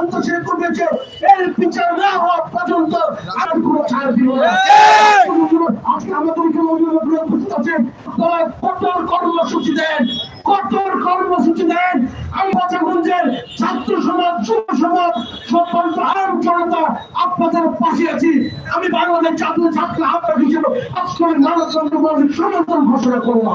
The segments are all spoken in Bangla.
সন্ত্রাসী করেছে এর বিচার না হওয়া পর্যন্ত আমি কোনো ছাড় দিব না। আজকে আমাদের এখানে অভিভাবকরা উপস্থিত আছেন তারা কঠোর কর্মসূচি দেন কঠোর কর্মসূচি দেন। আমি বাচ্চাগঞ্জের ছাত্র সমাজ যুব সমাজ সম্পর্ক আম জনতা আপনাদের পাশে আছি। আমি বাংলাদেশ জাতীয় ছাত্র আপনার হিসেবে আজকের মানবচন্দ্র মোদীর সমর্থন ঘোষণা করলাম।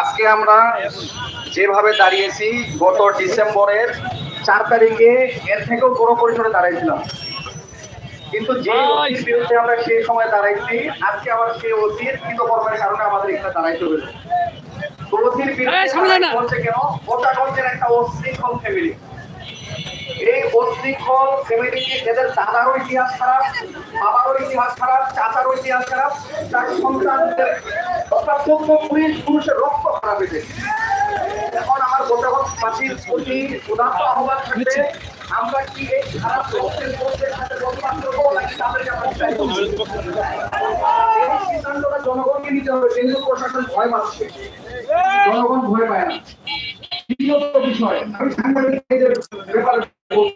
আজকে আমরা যেভাবে দাঁড়িয়েছি গত ডিসেম্বরের চার তারিখে এর থেকেও বড় পরিসরে দাঁড়াইছিলাম। কিন্তু যে বিরুদ্ধে আমরা সেই সময় দাঁড়াইছি আজকে আবার সেই অতির কৃতকর্মের কারণে আমাদের এখানে দাঁড়াইতে হয়েছে। তো বিরুদ্ধে দাঁড়াইতে কেন? গোটাগঞ্জের একটা অশৃঙ্খল ফ্যামিলি এই অশৃঙ্খল ফ্যামিলি এদের দাদারও ইতিহাস খারাপ বাবারও ইতিহাস খারাপ চাচারও ইতিহাস খারাপ তার সন্তানদের অর্থাৎ চোদ্দ পুলিশ পুরুষের রক্ত খারাপ হয়েছে এখন আমার গোটাবাসীর প্রতি উদাত্ত আহ্বান থাকবে। আমরা কি এই খারাপ লোকদের লোকদের সাথে প্রতিবাদ করব নাকি তাদেরকে আমরা চাইব সিদ্ধান্তটা জনগণকে নিতে হবে প্রশাসন ভয় পাচ্ছে। জনগণ ভয় পায় না। দ্বিতীয়ত বিষয় আমি সাংবাদিকদের ব্যাপারে।